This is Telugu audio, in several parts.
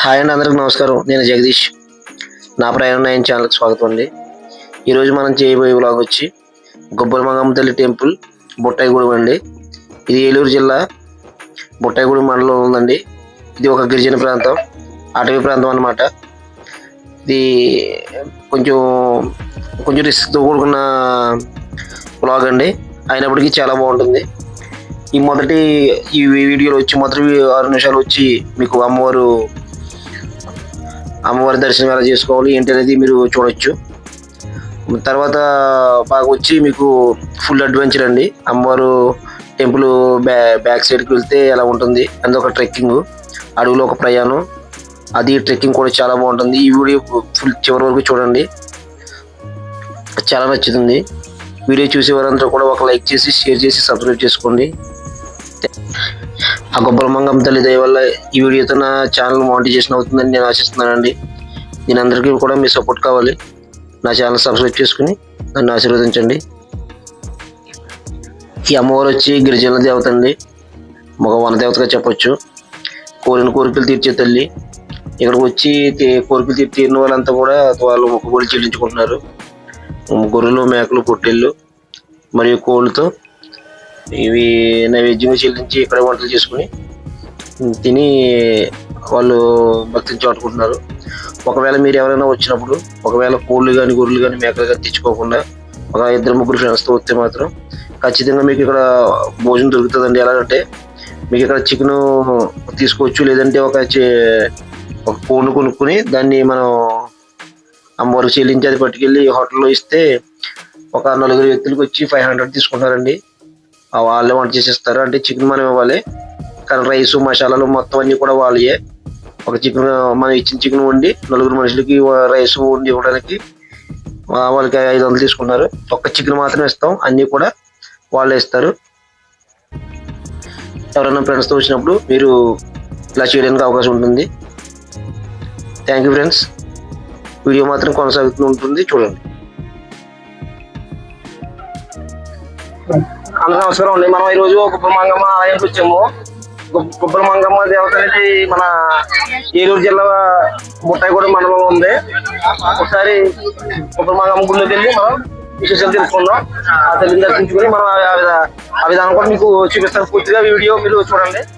హాయ్ అండి అందరికి నమస్కారం. నేను జగదీష్. నా ప్రయాణం నైన్ ఛానల్కి స్వాగతం అండి. ఈరోజు మనం చేయబోయే బ్లాగ్ వచ్చి గొబ్బలమంగమ్మ తల్లి టెంపుల్ బుట్టాయిగూడెం అండి. ఇది ఏలూరు జిల్లా బుట్టాయిగూడెం మండలం ఉందండి. ఇది ఒక గిరిజన ప్రాంతం అటవీ ప్రాంతం అన్నమాట. ఇది కొంచెం కొంచెం రిస్క్తో కూడుకున్న బ్లాగ్ అండి. అయినప్పటికీ చాలా బాగుంటుంది. ఈ మొదటి ఈ వీడియోలో వచ్చి మొదటి ఆరు నిమిషాలు వచ్చి మీకు అమ్మవారు అమ్మవారి దర్శనం ఎలా చేసుకోవాలి ఏంటి అనేది మీరు చూడొచ్చు. తర్వాత బాగా వచ్చి మీకు ఫుల్ అడ్వెంచర్ అండి. అమ్మవారు టెంపుల్ బ్యా బ్యాక్ సైడ్కి వెళ్తే ఎలా ఉంటుంది ఒక ట్రెక్కింగ్. అడవిలో ఒక ప్రయాణం. అది ట్రెక్కింగ్ కూడా చాలా బాగుంటుంది. ఈ వీడియో ఫుల్ చివరి వరకు చూడండి. చాలా నచ్చుతుంది. వీడియో చూసే వారందరూ కూడా ఒక లైక్ చేసి షేర్ చేసి సబ్స్క్రైబ్ చేసుకోండి. ఆ గొప్పలమంగం తల్లి దయ వల్ల ఈ వీడియోతో నా ఛానల్ మానిటైజేషన్ అవుతుందని నేను ఆశిస్తున్నానండి. నేను అందరికీ కూడా మీ సపోర్ట్ కావాలి. నా ఛానల్ సబ్స్క్రైబ్ చేసుకుని నన్ను ఆశీర్వదించండి. ఈ అమ్మవారు వచ్చి గిరిజనుల దేవత అండి. మగ వన దేవతగా చెప్పొచ్చు. కోరిన కోరికలు తీర్చే తల్లి. ఇక్కడికి వచ్చి కోరికలు తీర్చి తీరిన వాళ్ళంతా కూడా వాళ్ళు మొక్కుబడి చెల్లించుకుంటున్నారు. గొర్రెలు మేకలు పొట్టెళ్ళు మరియు కోళ్ళతో ఇవి నైవేద్యంగా చెల్లించి ఇక్కడ వంటలు చేసుకుని తిని వాళ్ళు భక్తిని చాటుకుంటున్నారు. ఒకవేళ మీరు ఎవరైనా వచ్చినప్పుడు ఒకవేళ కోళ్ళు కానీ గొర్రెలు కానీ మేకలు కానీ తెచ్చుకోకుండా ఒక ఇద్దరు ముగ్గురు ఫ్రెండ్స్తో వస్తే మాత్రం ఖచ్చితంగా మీకు ఇక్కడ భోజనం దొరుకుతుందండి. ఎలాగంటే మీకు ఇక్కడ చికెన్ తీసుకోవచ్చు లేదంటే ఒక ఒక కోళ్ళు కొనుక్కుని దాన్ని మనం అమ్మవారికి చెల్లించి అది పట్టుకెళ్ళి హోటల్లో ఇస్తే ఒక నలుగురు వ్యక్తులకు వచ్చి ఫైవ్ హండ్రెడ్ తీసుకుంటారండి. వాళ్ళే వంట చేసేస్తారు. అంటే చికెన్ మనం ఇవ్వాలి. కానీ రైస్ మసాలాలు మొత్తం అన్ని కూడా వాళ్ళే ఒక చికెన్ మనం ఇచ్చిన చికెన్ వండి నలుగురు మనుషులకి రైస్ వండి ఇవ్వడానికి వాళ్ళకి ఐదు వందలు తీసుకున్నారు. ఒక్క చికెన్ మాత్రమే ఇస్తాం. అన్ని కూడా వాళ్ళే ఇస్తారు. ఎవరైనా ఫ్రెండ్స్తో వచ్చినప్పుడు మీరు ఇలా చేయడానికి అవకాశం ఉంటుంది. థ్యాంక్ యూ ఫ్రెండ్స్ వీడియో మాత్రం కొనసాగుతూ ఉంటుంది. చూడండి. అందరూ నమస్కారం అండి. మనం ఈరోజు గుబ్బమంగమ్మ ఆలయానికి వచ్చాము. గు- దేవత అనేది మన ఏలూరు జిల్లా బుట్టాయిగూడ మండలం ఉంది. ఒకసారి గుబ్బమంగమ్మ గుళ్ళకి వెళ్ళి మనం విశేషాలు తెలుసుకుందాం. ఆ తల్లిని దర్శించుకుని మనం ఆ విధానం కూడా మీకు చూపిస్తాను. పూర్తిగా వీడియో మీరు చూడండి.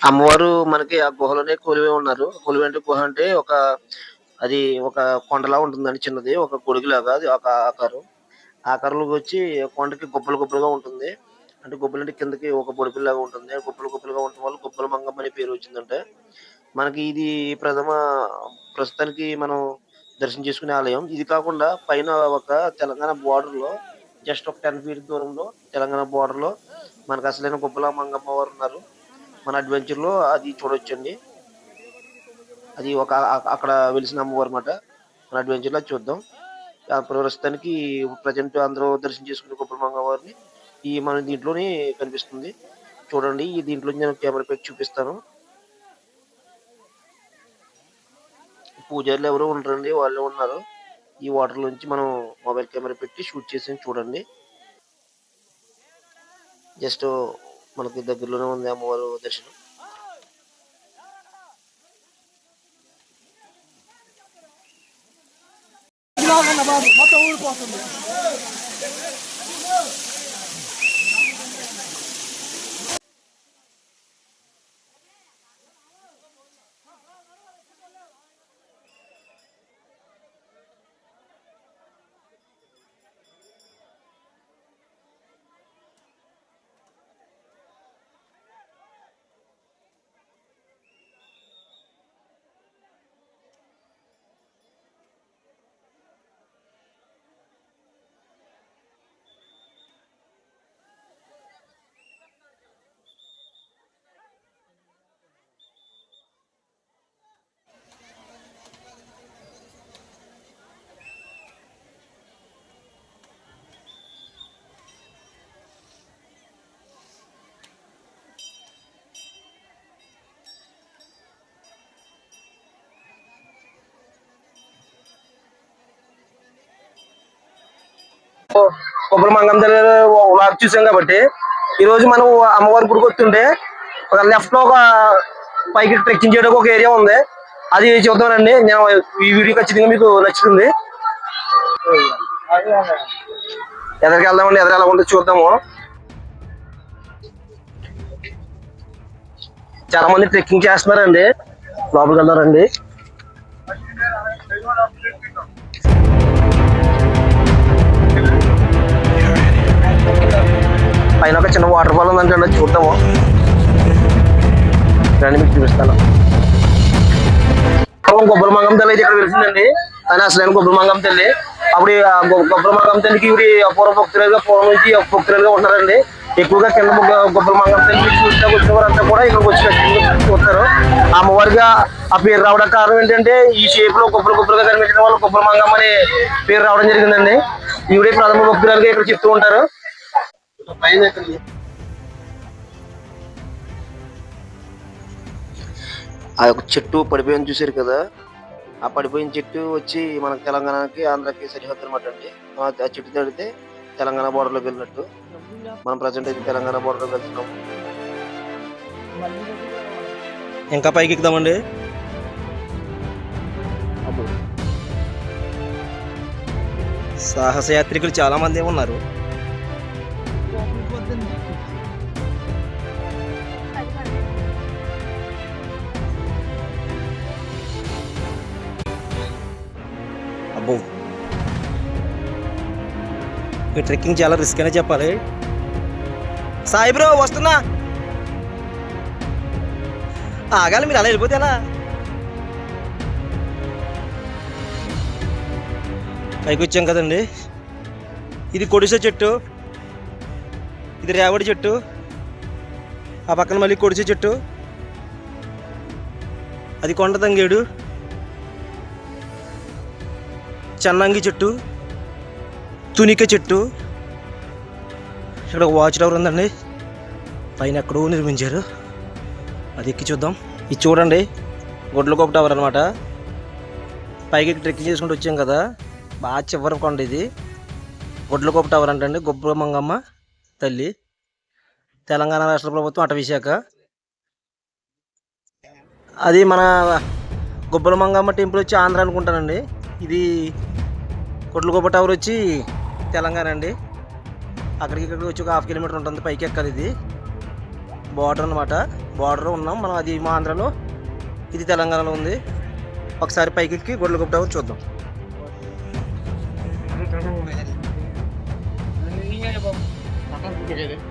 అమ్మవారు మనకి ఆ గుహలోనే కొలివే ఉన్నారు. కొలివే అంటే గుహ అంటే ఒక అది ఒక కొండలా ఉంటుందండి చిన్నది. ఒక గొడుగులాగా అది ఒక ఆకారం. ఆకారంలోకి వచ్చి కొండకి గుప్పలు గుబ్బలుగా ఉంటుంది. అంటే గుబ్బలు అంటే కిందకి ఒక బొడిపిల్లాగా ఉంటుంది. గుప్పలు గుప్పలుగా ఉండటం వల్ల గుబ్బల మంగమ్మ అనే పేరు వచ్చిందంటే. మనకి ఇది ప్రథమ ప్రస్తుతానికి మనం దర్శనం చేసుకునే ఆలయం. ఇది కాకుండా పైన ఒక తెలంగాణ border లో జస్ట్ ఒక టెన్ ఫీట్ దూరంలో తెలంగాణ border లో మనకు అసలైన గుబ్బల మంగమ్మ వారు ఉన్నారు. మన అడ్వెంచర్లో అది చూడొచ్చండి. అది ఒక అక్కడ వెలిసిన అమ్మవారు అన్నమాట మన అడ్వెంచర్లో అది చూద్దాం. ప్రస్తుతానికి ప్రజెంట్ అందరూ దర్శనం చేసుకునే గొప్ప మంగవారిని ఈ మన దీంట్లోనే కనిపిస్తుంది. చూడండి ఈ దీంట్లో నేను కెమెరా పెట్టి చూపిస్తాను. పూజారులు ఎవరో ఉండరండి వాళ్ళే ఉన్నారు. ఈ వాటర్ నుంచి మనం మొబైల్ కెమెరా పెట్టి షూట్ చేసి చూడండి. జస్ట్ మనకి దగ్గరలోనే ఉంది అమ్మవారు దర్శనం. మొత్తం ఊడిపోతుంది కొబ్బరి మంగం దగ్గర వ్లాగ్ చూసాం కాబట్టి ఈ రోజు మనం అమ్మవారి గుడికి వస్తుంటే ఒక లెఫ్ట్లో ఒక పైకి ట్రెక్కింగ్ చేయడానికి ఒక ఏరియా ఉంది. అది చూద్దామండి నేను ఈ వీడియో ఖచ్చితంగా మీకు నచ్చుతుంది. ఎదరికి వెళ్దామండి ఎదరు ఎలా ఉంటుంది చూద్దాము. చాలా మంది ట్రెక్కింగ్ చేస్తున్నారండి. లోపలికి వెళ్దారండి ఇక్కడ చిన్న వాటర్ ఫాల్ ఉందంటే చూద్దాము? రండి మీకు చూపిస్తాను. కొబ్బరి మంగం తల్లి అయితే ఇక్కడ వెలిసిందండి. అని అసలు కొబ్బరి మంగం తల్లి. అప్పుడు కొబ్బరి మంగం తల్లికి ఇవి అపూర్వ భక్తులుగా పూర్వం నుంచి భక్తులుగా ఉన్నారండి ఎక్కువగా కింద మొగ్గ- కొబ్బరి మంగం తల్లి చూస్తే వచ్చిన వారంతా కూడా ఇక్కడికి వచ్చి చూస్తారు అమ్మవారిగా ఆ పేరు రావడం కారణం ఏంటంటే ఈ షేప్లో కొబ్బరి కొబ్బరిగా కనిపించడం వల్ల కొబ్బరి మంగం అనే పేరు రావడం జరిగిందండి. ఈవిడే ప్రథమ భక్తురాలుగా ఇక్కడ చెప్తూ ఉంటారు. ఆ యొక్క చెట్టు పడిపోయింది చూసారు కదా. ఆ పడిపోయిన చెట్టు వచ్చి మన తెలంగాణకి ఆంధ్రాకి సరిహద్దు అనమాట అండి. ఆ చెట్టు తడితే తెలంగాణ border లోకి వెళ్ళినట్టు. మనం ప్రజెంట్ అయితే తెలంగాణ border లోకి వెళ్తున్నాము. ఇంకా పైకి ఎక్కుదామండి. సాహస యాత్రికులు చాలా మంది ఉన్నారు. ఈ ట్రెక్కింగ్ చాలా రిస్క్ అనే చెప్పాలి. సాయి బ్రో వస్తున్నా. ఆగాలి మీరు అలా వెళ్ళిపోతే ఎలా? పైకి వచ్చాం కదండి. ఇది కొడిసే చెట్టు ఇది రేవడి చెట్టు ఆ పక్కన మళ్ళీ కొడిసే చెట్టు అది కొండ తంగేడు చెన్నంగి చెట్టు తునిక చెట్టు. ఇక్కడ ఒక వాచ్ టవర్ ఉందండి. పైన ఎక్కడో నిర్మించారు. అది ఎక్కి చూద్దాం. ఇది చూడండి. గొడ్లకోప టవర్ అనమాట పైకి ట్రెక్కింగ్ చేసుకుంటూ వచ్చాం కదా. బాగా చివరి కొండ ఇది. గొడ్లకోప టవర్ అంటండి. గొప్ప మంగమ్మ తల్లి. తెలంగాణ రాష్ట్ర ప్రభుత్వం అటవీ శాఖ. అది మన గొబ్బల మంగమ్మ టెంపుల్ వచ్చి ఆంధ్ర అనుకుంటానండి. ఇది కొట్లగొప్ప టవర్ వచ్చి తెలంగాణ అండి. అక్కడికి ఇక్కడికి వచ్చి ఒక హాఫ్ కిలోమీటర్ ఉంటుంది. పైకి ఎక్కాలి ఇది. బార్డర్ అనమాట బార్డర్ ఉన్నాం. మనం అది మా ఆంధ్రలో ఇది తెలంగాణలో ఉంది. ఒకసారి పైకి ఎక్కి గొడ్లు గుప్ట చూద్దాం. Ini